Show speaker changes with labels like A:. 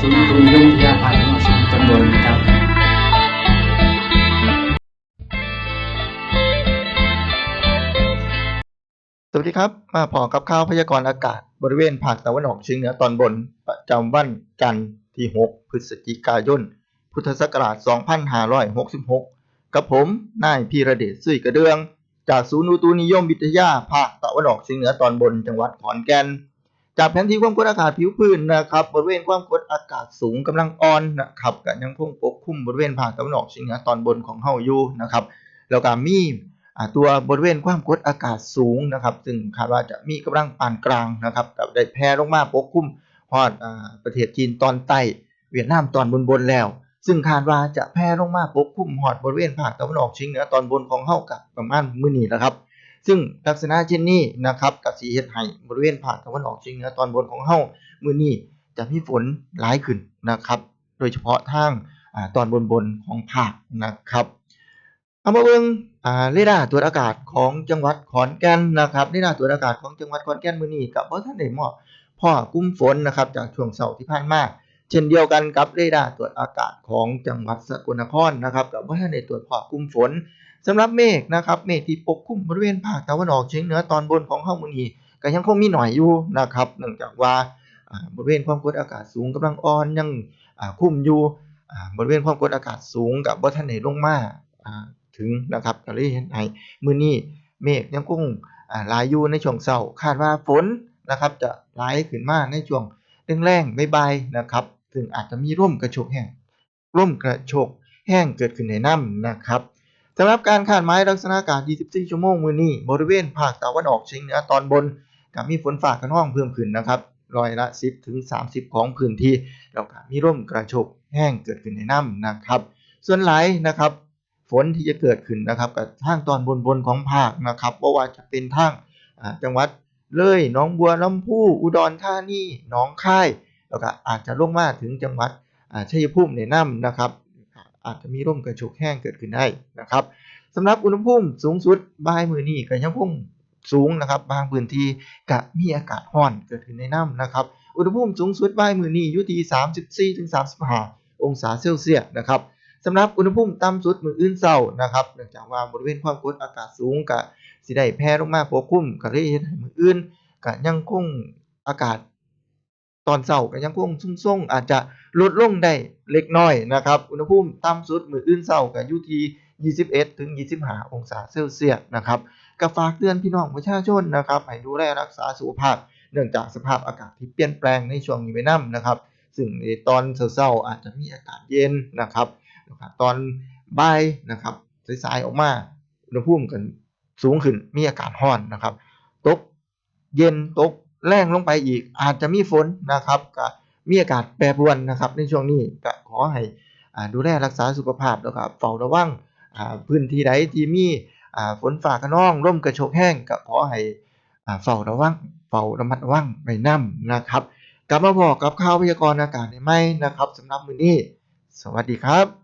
A: ศูนย์อุตุนยมวิทยาภาคตะวันออกเฉียงตอนบนนะครับ
B: สวัสดีครับ มาพอกับข่าวพยากรณ์อากาศ บริเวณภาคตะวันออกเฉียงเหนือตอนบน ประจำวันจันทร์ที่ 6 พฤศจิกายน พุทธศักราช 2566 กับผม นายพีระเดชซุยกระเดือง จากศูนย์อุตุนิยมวิทยาภาคตะวันออกเฉียงเหนือตอนบนจังหวัดขอนแก่น จากแผนที่ความกดอากาศผิวพื้นนะครับบริเวณความกดอากาศสูงกำลังอ่อนนะครับก็ยังคงปกคลุมบริเวณภาคตะวันออกเฉียงเหนือตอนบนของเฮาอยู่นะครับแล้วก็มีตัวบริเวณความกดอากาศสูงนะครับซึ่งคาดว่าจะมีกำลังปานกลางนะครับกับได้แผ่ลงมาปกคลุมฮอดอประเทศจีนตอนใต้เวียดนามตอนบนบนแล้ว ซึ่งคาดว่าจะแผ่ลงมาปกคลุมฮอดบริเวณภาคตะวันออกเฉียงเหนือตอนบนของเฮากับประมาณมื้อนี้แหละครับ ซึ่งลักษณะเช่นนี้นะครับก็สิเฮ็ดให้บริเวณภาคตะวันออกเฉียงเหนือตอนบนของเฮามื้อนี้จะมีฝนหลายขึ้นนะครับ โดยเฉพาะทางอตอนบนๆของภาคนะครับเอามาเบิ่งอ่าเรดาร์ตรวจอากาศของจังหวัดขอนแก่นนะครับเรดาร์ตรวจอากาศของจังหวัดขอนแก่นมื้อนี้ก็บ่ทันได้เหมาะพ่อกลุ่มฝนนะครับจากช่วงเช้าที่ผ่านมา ช่นเดียวกันกับเรดาร์ตรวจอากาศของจังหวัดสกลนครนะครับก็บ่ทันตรวจพบกลุ่มฝนสำหรับเมฆนะครับเมฆที่ปกคลุมบริเวณภาคตะวันออกเฉียงเหนือตอนบนของเฮามือนี้ก็ยังคงมีหน่อยอยู่นะครับเนื่องจากว่าบริเวณความกดอากาศสูงกำลังอ่อนยังคุมอยู่บริเวณความกดอากาศสูงก็บ่ทันได้ลงมาถึงนะครับก็เลยเฮ็ดให้มือนี้เมฆยังคงลายอยู่ในช่วงเช้าคาดว่าฝนนะครับจะหลขึ้นมาในช่วงแรงๆบ่ายๆนะครับ ซึ่งอาจจะมีร่มกระโชกแห้งร่มกระโชกแห้งเกิดขึ้นในน้ำนะครับสำหรับการคาดหมายลักษณะอากาศ 24 ชั่วโมง มื้อนี้ บริเวณภาคตะวันออกเฉียงเหนือตอนบนก็มีฝนฟ้าคะนองเพิ่มขึ้นนะครับร้อยละ 10 ถึง 30 ของพื้นที่แล้วก็มีร่มกระโชกแห้งเกิดขึ้นในน้ำนะครับ ส่วนหลายนะครับ ฝนที่จะเกิดขึ้นนะครับกับทางตอนบนๆของภาคนะครับบ่ว่าจะเป็นทางจังหวัดเลย หนองบัวลำพู อุดรธานี หนองคาย แล้วก็อาจจะลงมาถึงจังหวัดอ่าชัยภูมิในน้ำนะครับ อาจจะมีร่มกระโชกแห้งเกิดขึ้นได้นะครับสำหรับอุณหภูมิสูงสุดบ่ายมื้อนี้ก็ยังคงสูงนะครับ บางพื้นที่ก็มีอากาศร้อนเกิดขึ้นในน้ำนะครับ อุณหภูมิสูงสุดบ่ายมื้อนี้อยู่ที่34-35 องศาเซลเซียสนะครับสำหรับอุณหภูมิต่ำสุดมืออื่นเช้านะครับเนื่องจากว่าบริเวณความกดอากาศสูงก็สิได้แผ่ลงมาปกคลุมก็เลยเฮ็ดให้มื้ออื่นก็ยังคงอากาศ ตอนเช้าก็ยังคงทรงๆอาจจะลดลงได้เล็กน้อยนะครับ อุณหภูมิต่ำสุดมืออื่นเช้าก็อยู่ที่ 21 ถึง 25 องศาเซลเซียสนะครับก็ฝากเตือนพี่น้องประชาชนนะครับให้ดูแลรักษาสุขภาพ เนื่องจากสภาพอากาศที่เปลี่ยนแปลงในช่วงนี้ไว้นํนะครับ ซึ่งในตอนเช้าๆอาจจะมีอากาศเย็นนะครับนะครับ ตอนบ่ายนะครับสายๆออกมาอุณหภูมิกันสูงขึ้นมีอากาศร้อนนะครับ ตกเย็นตก แรงลงไปอีกอาจจะมีฝนนะครับก็มีอากาศแปรปรวนนะครับ ในช่วงนี้ก็ขอให้อ่าดูแลรักษาสุขภาพแล้วก็เฝ้าระวังพื้นที่ใดที่มีฝนฟ้าคะนองลมกระโชกแห้งก็ขอให้เฝ้าระวังเฝ้าระมัดระวังไว้นํนะครับ กลับมาบอกกับข่าวพยากรณ์อากาศได้ไหมนะครับสำหรับมื้อนี้ สวัสดีครับ